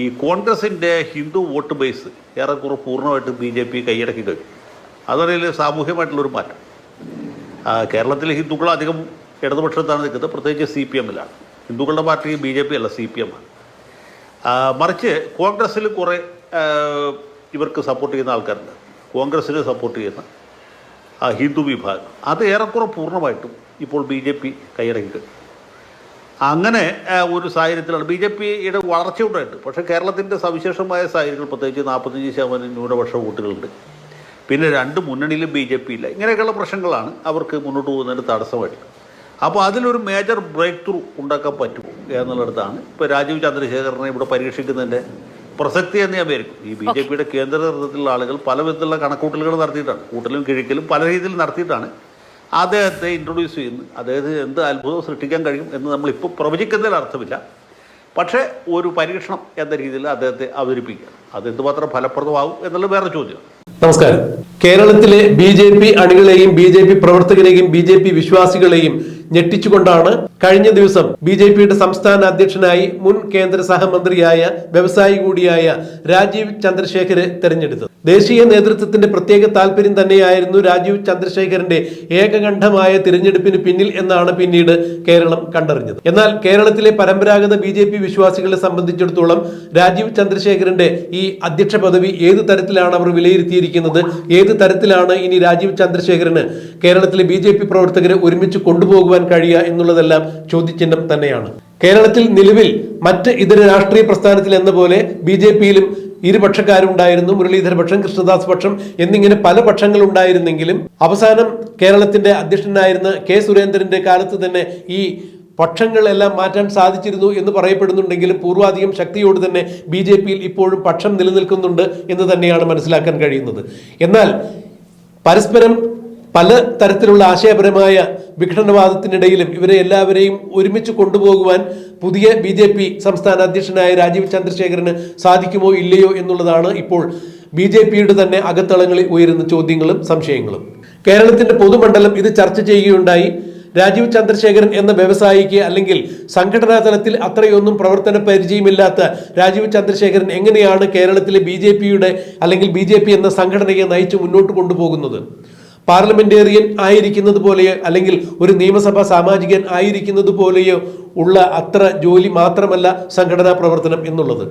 ഈ കോൺഗ്രസിന്റെ Hindu vote base ഏറെക്കുറെ പൂർണമായിട്ട് ബി ജെ പി കൈയടക്കി കഴിഞ്ഞു. അതറിയില്ല സാമൂഹ്യമായിട്ടുള്ളൊരു മാറ്റം. കേരളത്തിലെ ഹിന്ദുക്കൾ അധികം ഇടതുപക്ഷത്താണ് നിൽക്കുന്നത് പ്രത്യേകിച്ച് സി പി എമ്മിലാണ്. ഹിന്ദുക്കളുടെ പാർട്ടി ബി ജെ പി അല്ല സി പി എം ആണ് മറിച്ച് കോൺഗ്രസ്സിൽ കുറേ ഇവർക്ക് സപ്പോർട്ട് ചെയ്യുന്ന ആൾക്കാരുണ്ട്. കോൺഗ്രസ്സിന് സപ്പോർട്ട് ചെയ്യുന്ന ഹിന്ദു വിഭാഗം. അത് ഏറെക്കുറെ പൂർണമായിട്ടും ഇപ്പോൾ ബി ജെ പി കൈയടക്കി കഴിഞ്ഞു. അങ്ങനെ ഒരു സാഹചര്യത്തിലാണ്. ബി ജെ പിയുടെ വളർച്ച ഉണ്ടായിട്ട് പക്ഷേ കേരളത്തിന്റെ സവിശേഷമായ സാഹചര്യങ്ങൾ പ്രത്യേകിച്ച് നാൽപ്പത്തഞ്ച് ശതമാനം ന്യൂനപക്ഷ വോട്ടുകളുണ്ട്. പിന്നെ രണ്ട് മുന്നണിയിലും ബി ജെ പി ഇല്ല ഇങ്ങനെയൊക്കെയുള്ള പ്രശ്നങ്ങളാണ് അവർക്ക് മുന്നോട്ട് പോകുന്നതിന് തടസ്സമായിട്ട്. അപ്പോൾ അതിലൊരു മേജർ ബ്രേക്ക് ത്രൂ ഉണ്ടാക്കാൻ പറ്റുമോ എന്നുള്ളിടത്താണ് ഇപ്പോൾ രാജീവ് ചന്ദ്രശേഖരനെ ഇവിടെ പരീക്ഷിക്കുന്നതിന്റെ പ്രസക്തി എന്ന് ഞാൻ വരും ഈ ബി ജെ പിയുടെ കേന്ദ്ര നേതൃത്വത്തിലുള്ള ആളുകൾ പല വിധത്തിലുള്ള കണക്കൂട്ടലുകൾ നടത്തിയിട്ടാണ്. കൂട്ടലും കിഴിക്കലും പല രീതിയിൽ നടത്തിയിട്ടാണ് അദ്ദേഹത്തെ ഇൻട്രൊഡ്യൂസ് ചെയ്യുന്നു. അദ്ദേഹത്തിന് എന്ത് അത്ഭുതം സൃഷ്ടിക്കാൻ കഴിയും എന്ന് നമ്മളിപ്പോൾ പ്രവചിക്കുന്നതിൽ അർത്ഥമില്ല. പക്ഷേ ഒരു പരീക്ഷണം എന്ന രീതിയിൽ അദ്ദേഹത്തെ അവതരിപ്പിക്കുക. അത് എന്തുമാത്രം ഫലപ്രദമാകും എന്നുള്ള വേറെ ചോദ്യം. നമസ്കാരം. കേരളത്തിലെ ബി ജെ പി അണികളെയും ബി ജെ പി പ്രവർത്തകരെയും ബി ജെ പി വിശ്വാസികളെയും ഞെട്ടിച്ചുകൊണ്ടാണ് കഴിഞ്ഞ ദിവസം ബി ജെ പിയുടെ സംസ്ഥാന അധ്യക്ഷനായി മുൻ കേന്ദ്ര സഹമന്ത്രിയായ വ്യവസായി കൂടിയായ രാജീവ് ചന്ദ്രശേഖരെ തെരഞ്ഞെടുത്തത്. ദേശീയ നേതൃത്വത്തിന്റെ പ്രത്യേക താല്പര്യം തന്നെയായിരുന്നു രാജീവ് ചന്ദ്രശേഖരന്റെ ഏകകണ്ഠമായ തിരഞ്ഞെടുപ്പിന് പിന്നിൽ എന്നാണ് പിന്നീട് കേരളം കണ്ടറിഞ്ഞത്. എന്നാൽ കേരളത്തിലെ പരമ്പരാഗത ബി ജെ പി വിശ്വാസികളെ സംബന്ധിച്ചിടത്തോളം രാജീവ് ചന്ദ്രശേഖരന്റെ ഈ അധ്യക്ഷ പദവി ഏത് തരത്തിലാണ് അവർ വിലയിരുത്തിയിരിക്കുന്നത് ഏത് തരത്തിലാണ് ഇനി രാജീവ് ചന്ദ്രശേഖരന് കേരളത്തിലെ ബി പ്രവർത്തകരെ ഒരുമിച്ച് കൊണ്ടുപോകുവാൻ കഴിയുക എന്നുള്ളതെല്ലാം ചോദ്യചിഹ്നം തന്നെയാണ്. കേരളത്തിൽ നിലവിൽ മറ്റ് ഇതര രാഷ്ട്രീയ പ്രസ്ഥാനത്തിൽ എന്ന പോലെ ബി ജെ പിയിലും ഇരുപക്ഷക്കാരുണ്ടായിരുന്നു. മുരളീധര പക്ഷം കൃഷ്ണദാസ് പക്ഷം എന്നിങ്ങനെ പല പക്ഷങ്ങൾ ഉണ്ടായിരുന്നെങ്കിലും അവസാനം കേരളത്തിന്റെ അധ്യക്ഷനായിരുന്ന കെ സുരേന്ദ്രന്റെ കാലത്ത് തന്നെ ഈ പക്ഷങ്ങളെല്ലാം മാറ്റാൻ സാധിച്ചിരുന്നു എന്ന് പറയപ്പെടുന്നുണ്ടെങ്കിലും പൂർവാധികം ശക്തിയോട് തന്നെ ബി ജെ പിയിൽ ഇപ്പോഴും പക്ഷം നിലനിൽക്കുന്നുണ്ട് എന്ന് തന്നെയാണ് മനസ്സിലാക്കാൻ കഴിയുന്നത്. എന്നാൽ പരസ്പരം പല തരത്തിലുള്ള ആശയപരമായ വിഘടനവാദത്തിനിടയിലും ഇവരെ എല്ലാവരെയും ഒരുമിച്ച് കൊണ്ടുപോകുവാൻ പുതിയ ബി ജെ പി സംസ്ഥാന അധ്യക്ഷനായ രാജീവ് ചന്ദ്രശേഖരന് സാധിക്കുമോ ഇല്ലയോ എന്നുള്ളതാണ് ഇപ്പോൾ ബി ജെ പിയുടെ തന്നെ അകത്തളങ്ങളിൽ ഉയരുന്ന ചോദ്യങ്ങളും സംശയങ്ങളും. കേരളത്തിന്റെ പൊതുമണ്ഡലം ഇത് ചർച്ച ചെയ്യുകയുണ്ടായി. രാജീവ് ചന്ദ്രശേഖരൻ എന്ന വ്യവസായിക്ക് അല്ലെങ്കിൽ സംഘടനാ തലത്തിൽ അത്രയൊന്നും പ്രവർത്തന പരിചയമില്ലാത്ത രാജീവ് ചന്ദ്രശേഖരൻ എങ്ങനെയാണ് കേരളത്തിലെ ബി അല്ലെങ്കിൽ ബി എന്ന സംഘടനയെ നയിച്ച് മുന്നോട്ട് കൊണ്ടുപോകുന്നത്? പാർലമെന്റേറിയൻ ആയിരിക്കുന്നത് പോലെയോ അല്ലെങ്കിൽ ഒരു നിയമസഭാ സാമാജികൻ ആയിരിക്കുന്നത് പോലെയോ ഉള്ള അത്ര ജോലി മാത്രമല്ല സംഘടനാ പ്രവർത്തനം എന്നുള്ളത്.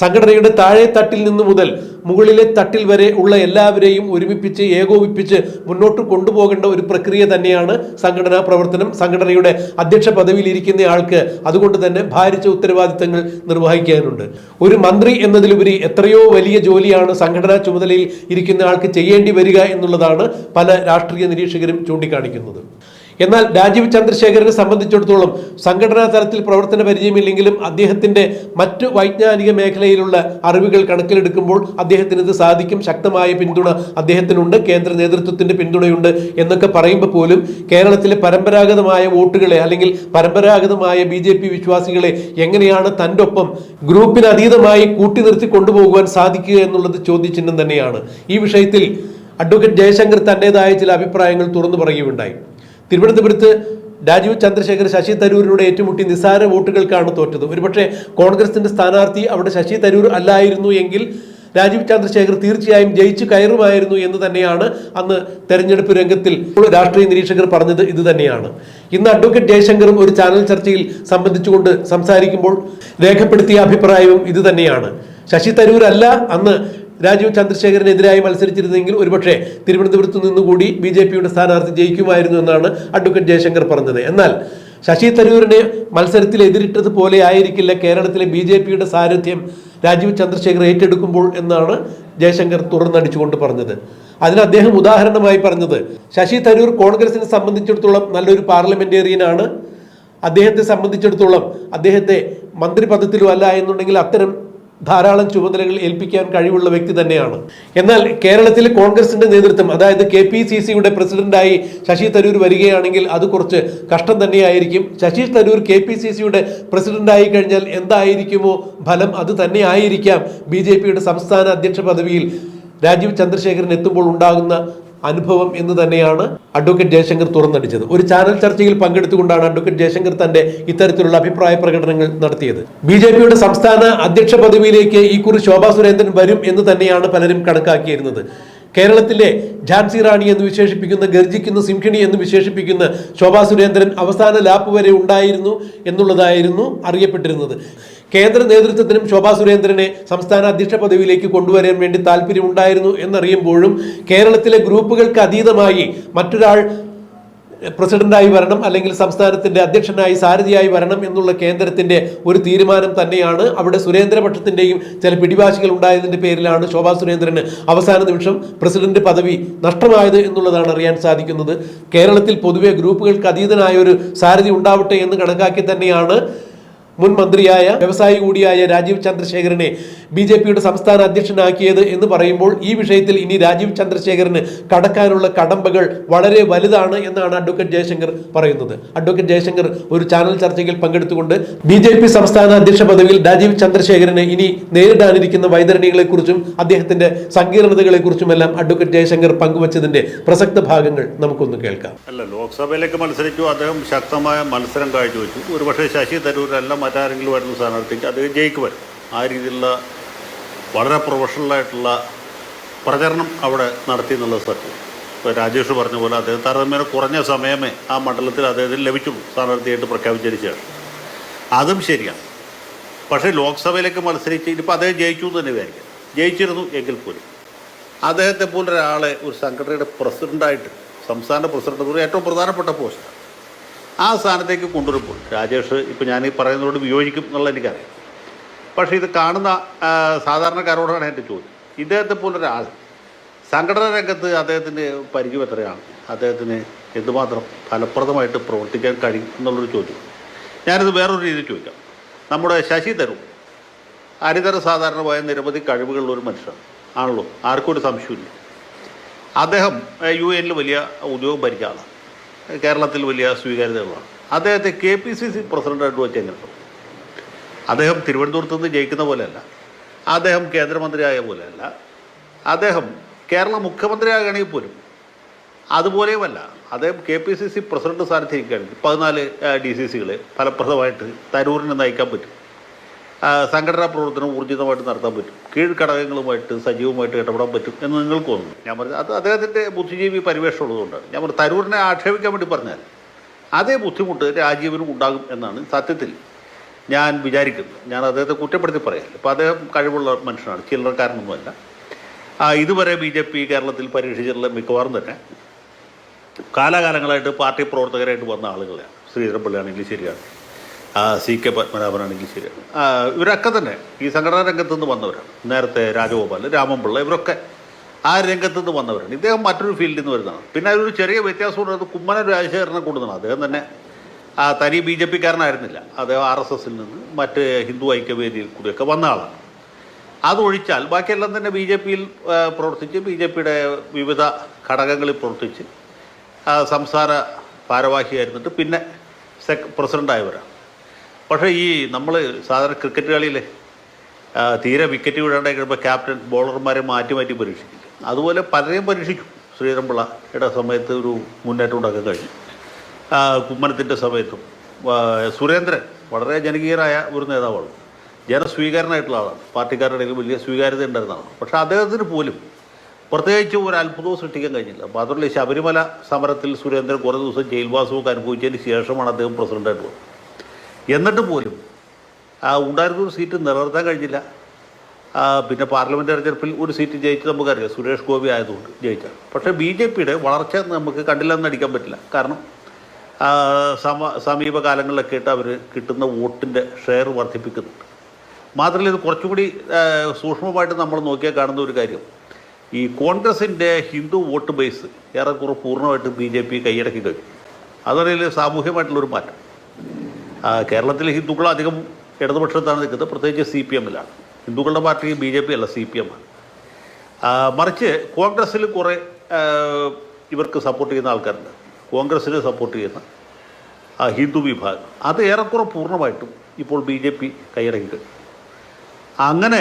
സംഘടനയുടെ താഴെ തട്ടിൽ നിന്ന് മുതൽ മുകളിലെ തട്ടിൽ വരെ ഉള്ള എല്ലാവരെയും ഒരുമിപ്പിച്ച് ഏകോപിപ്പിച്ച് മുന്നോട്ട് കൊണ്ടുപോകേണ്ട ഒരു പ്രക്രിയ തന്നെയാണ് സംഘടനാ പ്രവർത്തനം. സംഘടനയുടെ അധ്യക്ഷ പദവിയിൽ ഇരിക്കുന്ന ആൾക്ക് അതുകൊണ്ട് തന്നെ ഭാരിച്ച ഉത്തരവാദിത്തങ്ങൾ നിർവഹിക്കാനുണ്ട്. ഒരു മന്ത്രി എന്നതിലുപരി എത്രയോ വലിയ ജോലിയാണ് സംഘടനാ ചുമതലയിൽ ഇരിക്കുന്ന ആൾക്ക് ചെയ്യേണ്ടി വരിക എന്നുള്ളതാണ് പല രാഷ്ട്രീയ നിരീക്ഷകരും ചൂണ്ടിക്കാണിക്കുന്നത്. എന്നാൽ രാജീവ് ചന്ദ്രശേഖരനെ സംബന്ധിച്ചിടത്തോളം സംഘടനാ തലത്തിൽ പ്രവർത്തന പരിചയമില്ലെങ്കിലും അദ്ദേഹത്തിന്റെ മറ്റു വൈജ്ഞാനിക മേഖലയിലുള്ള അറിവുകൾ കണക്കിലെടുക്കുമ്പോൾ അദ്ദേഹത്തിന് ഇത് സാധിക്കും. ശക്തമായ പിന്തുണ അദ്ദേഹത്തിനുണ്ട്. കേന്ദ്ര നേതൃത്വത്തിന്റെ പിന്തുണയുണ്ട് എന്നൊക്കെ പറയുമ്പോൾ പോലും കേരളത്തിലെ പരമ്പരാഗതമായ വോട്ടുകളെ അല്ലെങ്കിൽ പരമ്പരാഗതമായ ബി ജെ പി വിശ്വാസികളെ എങ്ങനെയാണ് തന്റെ ഒപ്പം ഗ്രൂപ്പിന് അതീതമായി കൂട്ടി നിർത്തി കൊണ്ടുപോകുവാൻ സാധിക്കുക എന്നുള്ളത് ചോദ്യചിഹ്നം തന്നെയാണ്. ഈ വിഷയത്തിൽ അഡ്വക്കേറ്റ് ജയശങ്കർ തന്റേതായ ചില അഭിപ്രായങ്ങൾ തുറന്നു പറയുകയുണ്ടായി. തിരുവനന്തപുരത്ത് രാജീവ് ചന്ദ്രശേഖർ ശശി തരൂരിനോട് ഏറ്റുമുട്ടി നിസ്സാര വോട്ടുകൾക്കാണ് തോറ്റത്. ഒരുപക്ഷെ കോൺഗ്രസിന്റെ സ്ഥാനാർത്ഥി അവിടെ ശശി തരൂർ അല്ലായിരുന്നു എങ്കിൽ രാജീവ് ചന്ദ്രശേഖർ തീർച്ചയായും ജയിച്ചു കയറുമായിരുന്നു എന്ന് തന്നെയാണ് അന്ന് തെരഞ്ഞെടുപ്പ് രംഗത്തിൽ രാഷ്ട്രീയ നിരീക്ഷകർ പറഞ്ഞത് ഇത് തന്നെയാണ്. ഇന്ന് അഡ്വക്കേറ്റ് ജയശങ്കറും ഒരു ചാനൽ ചർച്ചയിൽ സംബന്ധിച്ചുകൊണ്ട് സംസാരിക്കുമ്പോൾ രേഖപ്പെടുത്തിയ അഭിപ്രായവും ഇത് തന്നെയാണ്. ശശി തരൂർ അല്ല അന്ന് രാജീവ് ചന്ദ്രശേഖരനെതിരായി മത്സരിച്ചിരുന്നെങ്കിൽ ഒരുപക്ഷെ തിരുവനന്തപുരത്ത് നിന്നുകൂടി ബി ജെ പിയുടെ സ്ഥാനാർത്ഥി ജയിക്കുമായിരുന്നു എന്നാണ് അഡ്വക്കേറ്റ് ജയശങ്കർ പറഞ്ഞത്. എന്നാൽ ശശി തരൂരിനെ മത്സരത്തിൽ എതിരിട്ടത് പോലെ ആയിരിക്കില്ല കേരളത്തിലെ ബി ജെ പിയുടെ സാരഥ്യം രാജീവ് ചന്ദ്രശേഖർ ഏറ്റെടുക്കുമ്പോൾ എന്നാണ് ജയശങ്കർ തുറന്നടിച്ചുകൊണ്ട് പറഞ്ഞത്. അതിന് അദ്ദേഹം ഉദാഹരണമായി പറഞ്ഞത് ശശി തരൂർ കോൺഗ്രസിനെ സംബന്ധിച്ചിടത്തോളം നല്ലൊരു പാർലമെന്റേറിയനാണ്. അദ്ദേഹത്തെ സംബന്ധിച്ചിടത്തോളം അദ്ദേഹത്തെ മന്ത്രിപദത്തിലും അല്ല എന്നുണ്ടെങ്കിൽ അത്തരം ധാരാളം ചുമതലകൾ ഏൽപ്പിക്കാൻ കഴിവുള്ള വ്യക്തി തന്നെയാണ്. എന്നാൽ കേരളത്തിലെ കോൺഗ്രസിന്റെ നേതൃത്വം അതായത് കെ പി സി സിയുടെ പ്രസിഡന്റായി ശശി തരൂർ വരികയാണെങ്കിൽ അത് കുറച്ച് കഷ്ടം തന്നെയായിരിക്കും. Shashi Tharoor K P C സിയുടെ പ്രസിഡന്റായി കഴിഞ്ഞാൽ എന്തായിരിക്കുമോ ഫലം? അത് തന്നെ ആയിരിക്കാം. ബി ജെ പിയുടെ സംസ്ഥാന അധ്യക്ഷ പദവിയിൽ രാജീവ് ചന്ദ്രശേഖരൻ എത്തുമ്പോൾ ഉണ്ടാകുന്ന അനുഭവം എന്ന് തന്നെയാണ് അഡ്വക്കേറ്റ് ജയശങ്കർ തുറന്നടിച്ചത്. ഒരു ചാനൽ ചർച്ചയിൽ പങ്കെടുത്തുകൊണ്ടാണ് അഡ്വക്കേറ്റ് ജയശങ്കർ തന്റെ ഇത്തരത്തിലുള്ള അഭിപ്രായ പ്രകടനങ്ങൾ നടത്തിയത്. ബി ജെ പിയുടെ സംസ്ഥാന അധ്യക്ഷ പദവിയിലേക്ക് ഈ കുറി ശോഭാ സുരേന്ദ്രൻ വരും എന്ന് തന്നെയാണ് പലരും കണക്കാക്കിയിരുന്നത്. കേരളത്തിലെ ഝാൻസി റാണി എന്ന് വിശേഷിപ്പിക്കുന്ന ഗർജിക്കുന്ന സിംഹിണി എന്ന് വിശേഷിപ്പിക്കുന്ന ശോഭാ സുരേന്ദ്രൻ അവസാന ലാപ്പ് വരെ ഉണ്ടായിരുന്നു എന്നുള്ളതായിരുന്നു അറിയപ്പെട്ടിരുന്നത്. കേന്ദ്ര നേതൃത്വത്തിനും ശോഭാ സുരേന്ദ്രനെ സംസ്ഥാന അധ്യക്ഷ പദവിയിലേക്ക് കൊണ്ടുവരാൻ വേണ്ടി താല്പര്യമുണ്ടായിരുന്നു എന്നറിയുമ്പോഴും കേരളത്തിലെ ഗ്രൂപ്പുകൾക്ക് അതീതമായി മറ്റൊരാൾ പ്രസിഡന്റായി വരണം അല്ലെങ്കിൽ സംസ്ഥാനത്തിന്റെ അധ്യക്ഷനായി സാരഥിയായി വരണം എന്നുള്ള കേന്ദ്രത്തിന്റെ ഒരു തീരുമാനം തന്നെയാണ് അവിടെ സുരേന്ദ്രപക്ഷത്തിന്റെയും ചില പിടിവാശികൾ ഉണ്ടായതിന്റെ പേരിലാണ് ശോഭാ സുരേന്ദ്രന് അവസാന നിമിഷം പ്രസിഡന്റ് പദവി നഷ്ടമായത് എന്നുള്ളതാണ് അറിയാൻ സാധിക്കുന്നത്. കേരളത്തിൽ പൊതുവെ ഗ്രൂപ്പുകൾക്ക് അതീതനായ ഒരു സാരഥി ഉണ്ടാവട്ടെ എന്ന് കണക്കാക്കി തന്നെയാണ് മുൻ മന്ത്രിയായ വ്യവസായി കൂടിയായ രാജീവ് ചന്ദ്രശേഖരനെ ബി ജെ പിയുടെ സംസ്ഥാന അധ്യക്ഷനാക്കിയത് എന്ന് പറയുമ്പോൾ ഈ വിഷയത്തിൽ ഇനി രാജീവ് ചന്ദ്രശേഖരന് കടക്കാനുള്ള കടമ്പകൾ വളരെ വലുതാണ് എന്നാണ് അഡ്വക്കേറ്റ് ജയശങ്കർ പറയുന്നത്. അഡ്വക്കേറ്റ് ജയശങ്കർ ഒരു ചാനൽ ചർച്ചയിൽ പങ്കെടുത്തുകൊണ്ട് ബി ജെ പി സംസ്ഥാന അധ്യക്ഷ പദവിയിൽ രാജീവ് ചന്ദ്രശേഖരന് ഇനി നേരിടാനിരിക്കുന്ന വൈതരണികളെക്കുറിച്ചും അദ്ദേഹത്തിന്റെ സങ്കീർണതകളെക്കുറിച്ചുമെല്ലാം അഡ്വക്കേറ്റ് ജയശങ്കർ പങ്കുവച്ചതിന്റെ പ്രസക്ത ഭാഗങ്ങൾ നമുക്കൊന്ന് കേൾക്കാം. അല്ല ലോക്സഭയിലേക്ക് മത്സരിച്ചു അദ്ദേഹം ശക്തമായ മത്സരം കാഴ്ചവെച്ചു. ഒരുപക്ഷെ ശശി തരൂരല്ല മറ്റാരെങ്കിലും വരുന്ന സ്ഥാനാർത്ഥിക്ക് അദ്ദേഹം ജയിക്കുമായിരുന്നു. ആ രീതിയിലുള്ള വളരെ പ്രൊഫഷണലായിട്ടുള്ള പ്രചരണം അവിടെ നടത്തി എന്നുള്ള സത്യം. ഇപ്പോൾ രാജേഷ് പറഞ്ഞ പോലെ അദ്ദേഹം താരതമ്യേന കുറഞ്ഞ സമയമേ ആ മണ്ഡലത്തിൽ അദ്ദേഹത്തിന് ലഭിച്ചുള്ളൂ സ്ഥാനാർത്ഥിയായിട്ട് പ്രഖ്യാപിച്ചതിന് ശേഷം അതും ശരിയാണ്. പക്ഷേ ലോക്സഭയിലേക്ക് മത്സരിച്ച് ഇനിയിപ്പോൾ അദ്ദേഹം ജയിച്ചു എന്ന് തന്നെ വിചാരിക്കാം. ജയിച്ചിരുന്നു എങ്കിൽ പോലും. അദ്ദേഹത്തെ പോലെ ഒരാളെ ഒരു സംഘടനയുടെ പ്രസിഡന്റായിട്ട് സംസ്ഥാന പ്രസിഡന്റ് ഏറ്റവും പ്രധാനപ്പെട്ട പോസ്റ്റ് ആ സ്ഥാനത്തേക്ക് കൊണ്ടുവരുമ്പോൾ രാജേഷ് ഇപ്പോൾ ഞാൻ ഈ പറയുന്നതോട് വിയോജിക്കും എന്നുള്ള എനിക്കറിയാം. പക്ഷേ ഇത് കാണുന്ന സാധാരണക്കാരോടാണ് എന്റെ ചോദ്യം. ഇദ്ദേഹത്തെ പോലൊരാൾ സംഘടനാ രംഗത്ത് അദ്ദേഹത്തിന്റെ പരിചയം എത്രയാണ്? അദ്ദേഹത്തിന് എന്തുമാത്രം ഫലപ്രദമായിട്ട് പ്രവർത്തിക്കാൻ കഴിയും എന്നുള്ളൊരു ചോദ്യം. ഞാനിത് വേറൊരു രീതിയിൽ ചോദിക്കാം. നമ്മുടെ ശശി തരൂർ അരിതര സാധാരണമായ നിരവധി കഴിവുകളുള്ള ഒരു മനുഷ്യൻ. ആണല്ലോ? ആർക്കും ഒരു സംശയമില്ല അദ്ദേഹം യു എനിൽ വലിയ ഉദ്യോഗം ഭരിച്ച ആളാണ്. കേരളത്തിൽ വലിയ സ്വീകാര്യതകളാണ്. അദ്ദേഹത്തെ കെ പി സി സി പ്രസിഡന്റായിട്ട് വെച്ച് എങ്ങനെ അദ്ദേഹം തിരുവനന്തപുരത്ത് നിന്ന് ജയിക്കുന്ന പോലെയല്ല. അദ്ദേഹം കേന്ദ്രമന്ത്രിയായ പോലെയല്ല. അദ്ദേഹം കേരള മുഖ്യമന്ത്രിയാകണമെങ്കിൽ പോലും അതുപോലെയുമല്ല. അദ്ദേഹം K P C C president സ്ഥാനത്തിരിക്കുകയാണെങ്കിൽ പതിനാല് ഡി സി സികളെ ഫലപ്രദമായിട്ട് തരൂരിനെ നയിക്കാൻ പറ്റും. സംഘടനാ പ്രവർത്തനം ഊർജിതമായിട്ട് നടത്താൻ പറ്റും. കീഴ്ഘടകങ്ങളുമായിട്ട് സജീവമായിട്ട് ഇടപെടാൻ പറ്റും എന്ന് നിങ്ങൾക്ക് തോന്നുന്നു. ഞാൻ പറഞ്ഞത് അത് അദ്ദേഹത്തിന്റെ ബുദ്ധിജീവി പരിവേഷം ഉള്ളതുകൊണ്ടാണ് ഞാൻ പറഞ്ഞു തരൂരിനെ ആക്ഷേപിക്കാൻ വേണ്ടി പറഞ്ഞാൽ അതേ ബുദ്ധിമുട്ട് രാജീവിനും ഉണ്ടാകും എന്നാണ് സത്യത്തിൽ ഞാൻ വിചാരിക്കുന്നത്. ഞാൻ അദ്ദേഹത്തെ കുറ്റപ്പെടുത്തി പറയാം ഇപ്പോൾ അദ്ദേഹം കഴിവുള്ള മനുഷ്യനാണ്. ചില്ലറക്കാരനൊന്നുമല്ല ഇതുവരെ ബി ജെ പി കേരളത്തിൽ പരീക്ഷിച്ചിട്ടുള്ള മിക്കവാറും തന്നെ കാലാകാലങ്ങളായിട്ട് പാർട്ടി പ്രവർത്തകരായിട്ട് വന്ന ആളുകളാണ് ശ്രീധരൻപിള്ളയാണെങ്കിലും ശരിയാണ്. ആ, സി കെ പത്മനാഭനാണെങ്കിൽ ശരിയാണ് ഇവരൊക്കെ തന്നെ ഈ സംഘടനാ രംഗത്ത് നിന്ന് വന്നവരാണ്. നേരത്തെ രാജഗോപാൽ രാമൻപിള്ള ഇവരൊക്കെ ആ രംഗത്ത് നിന്ന് വന്നവരാണ്. ഇദ്ദേഹം മറ്റൊരു ഫീൽഡിൽ നിന്ന് വരുന്നതാണ്. പിന്നെ അതിലൊരു ചെറിയ വ്യത്യാസമുള്ളത് കുമ്മന രാജശേഖരനെ കൊണ്ടുവന്നതാണ്. അദ്ദേഹം തന്നെ ആ, തനി ബി ജെ പിക്കാരനായിരുന്നില്ല. അദ്ദേഹം ആർ എസ് എസിൽ നിന്ന് മറ്റ് ഹിന്ദു ഐക്യവേദിയിൽ കൂടിയൊക്കെ വന്ന ആളാണ്. അതൊഴിച്ചാൽ ബാക്കിയെല്ലാം തന്നെ ബി ജെ പിയിൽ പ്രവർത്തിച്ച് ബി ജെ പിയുടെ വിവിധ ഘടകങ്ങളിൽ പ്രവർത്തിച്ച് സംസ്ഥാന ഭാരവാഹിയായിരുന്നിട്ട് പിന്നെ സെക് പ്രസിഡന്റായവരാണ് പക്ഷേ ഈ നമ്മൾ സാധാരണ ക്രിക്കറ്റ് കളിയിലെ തീരെ വിക്കറ്റ് വീഴാണ്ടായി കഴിയുമ്പോൾ ക്യാപ്റ്റൻ ബോളർമാരെ മാറ്റി മാറ്റി പരീക്ഷിക്കില്ല അതുപോലെ പലരെയും പരീക്ഷിക്കും. ശ്രീധരൻപിള്ളയുടെ സമയത്ത് ഒരു മുന്നേറ്റം ഉണ്ടാക്കാൻ കഴിഞ്ഞു. കുമ്മനത്തിന്റെ സമയത്തും. സുരേന്ദ്രൻ വളരെ ജനകീയനായ ഒരു നേതാവാണ്. ജനസ്വീകാരനായിട്ടുള്ള ആളാണ്. പാർട്ടിക്കാരുടെ ഇടയിൽ വലിയ സ്വീകാര്യത ഉണ്ടായിരുന്ന ആളാണ്. പക്ഷേ അദ്ദേഹത്തിന് പോലും പ്രത്യേകിച്ച് ഒരു അത്ഭുതവും സൃഷ്ടിക്കാൻ കഴിഞ്ഞില്ല. മാത്രമല്ല ശബരിമല സമരത്തിൽ സുരേന്ദ്രൻ കുറേ ദിവസം ജയിൽവാസമൊക്കെ അനുഭവിച്ചതിന് ശേഷമാണ് അദ്ദേഹം പ്രസിഡന്റായിട്ട് വന്നത്. എന്നിട്ട് പോലും ആ ഉണ്ടായിരുന്ന സീറ്റ് നിലനിർത്താൻ കഴിഞ്ഞില്ല. പിന്നെ പാർലമെന്റ് തെരഞ്ഞെടുപ്പിൽ ഒരു സീറ്റ് ജയിച്ച് നമുക്കറിയാം. സുരേഷ് ഗോപി ആയതുകൊണ്ട് ജയിച്ചാണ് പക്ഷേ ബി ജെ പിയുടെ വളർച്ച നമുക്ക് കണ്ടില്ലെന്ന് അടിക്കാൻ പറ്റില്ല. കാരണം സമ സമീപകാലങ്ങളിലൊക്കെ ആയിട്ട് അവർ കിട്ടുന്ന വോട്ടിന്റെ ഷെയർ വർദ്ധിപ്പിക്കുന്നുണ്ട്. മാത്രമല്ല ഇത് കുറച്ചുകൂടി സൂക്ഷ്മമായിട്ട് നമ്മൾ നോക്കിയാൽ കാണുന്ന ഒരു കാര്യം. ഈ കോൺഗ്രസിന്റെ ഹിന്ദു വോട്ട് ബേസ് ഏറെക്കുറെ പൂർണമായിട്ട് ബി ജെ പി കൈയടക്കി കഴിഞ്ഞു. അതറിയില്ല സാമൂഹ്യമായിട്ടുള്ളൊരു മാറ്റം. കേരളത്തിലെ ഹിന്ദുക്കൾ അധികം ഇടതുപക്ഷത്താണ് നിൽക്കുന്നത്. പ്രത്യേകിച്ച് സി പി എമ്മിലാണ്. ഹിന്ദുക്കളുടെ പാർട്ടി ബി ജെ പി അല്ല സി പി എം ആണ് മറിച്ച് കോൺഗ്രസ്സിൽ കുറേ ഇവർക്ക് സപ്പോർട്ട് ചെയ്യുന്ന ആൾക്കാരുണ്ട്. കോൺഗ്രസ്സിനെ സപ്പോർട്ട് ചെയ്യുന്ന ഹിന്ദു വിഭാഗം. അത് ഏറെക്കുറെ പൂർണമായിട്ടും ഇപ്പോൾ ബി ജെ പി കൈയടക്കി അങ്ങനെ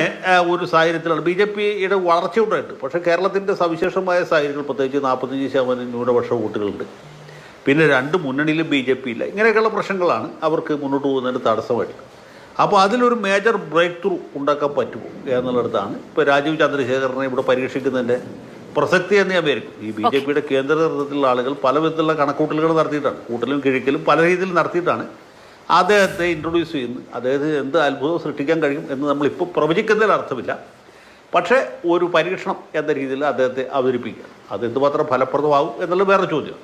ഒരു സാഹചര്യത്തിലാണ് ബി ജെ പിയുടെ വളർച്ചയുണ്ടായിട്ട് പക്ഷേ കേരളത്തിന്റെ സവിശേഷമായ സാഹചര്യങ്ങൾ പ്രത്യേകിച്ച് നാൽപ്പത്തഞ്ച് ശതമാനം ന്യൂനപക്ഷ വോട്ടുകളുണ്ട്. പിന്നെ രണ്ട് മുന്നണിയിലും ബി ജെ പി ഇല്ല ഇങ്ങനെയൊക്കെയുള്ള പ്രശ്നങ്ങളാണ് അവർക്ക് മുന്നോട്ട് പോകുന്നതിന് തടസ്സമായിട്ട്. അപ്പോൾ അതിലൊരു മേജർ ബ്രേക്ക് ത്രൂ ഉണ്ടാക്കാൻ പറ്റുമോ എന്നുള്ളിടത്താണ് ഇപ്പോൾ രാജീവ് ചന്ദ്രശേഖരനെ ഇവിടെ പരീക്ഷിക്കുന്നതിന്റെ പ്രസക്തി എന്ന് ഞാൻ വരും ഈ ബി ജെ പിയുടെ കേന്ദ്ര നേതൃത്വത്തിലുള്ള ആളുകൾ പല വിധത്തിലുള്ള കണക്കൂട്ടലുകൾ നടത്തിയിട്ടാണ്. കൂട്ടലും കിഴിക്കലും പല രീതിയിൽ നടത്തിയിട്ടാണ് അദ്ദേഹത്തെ ഇൻട്രൊഡ്യൂസ് ചെയ്യുന്നത്. അദ്ദേഹത്തിന് എന്ത് അത്ഭുതം സൃഷ്ടിക്കാൻ കഴിയും എന്ന് നമ്മളിപ്പോൾ പ്രവചിക്കുന്നതിൽ അർത്ഥമില്ല. പക്ഷേ ഒരു പരീക്ഷണം എന്ന രീതിയിൽ അദ്ദേഹത്തെ അവതരിപ്പിക്കുക. അത് എന്തുമാത്രം ഫലപ്രദമാകും എന്നുള്ളത് വേറെ ചോദ്യം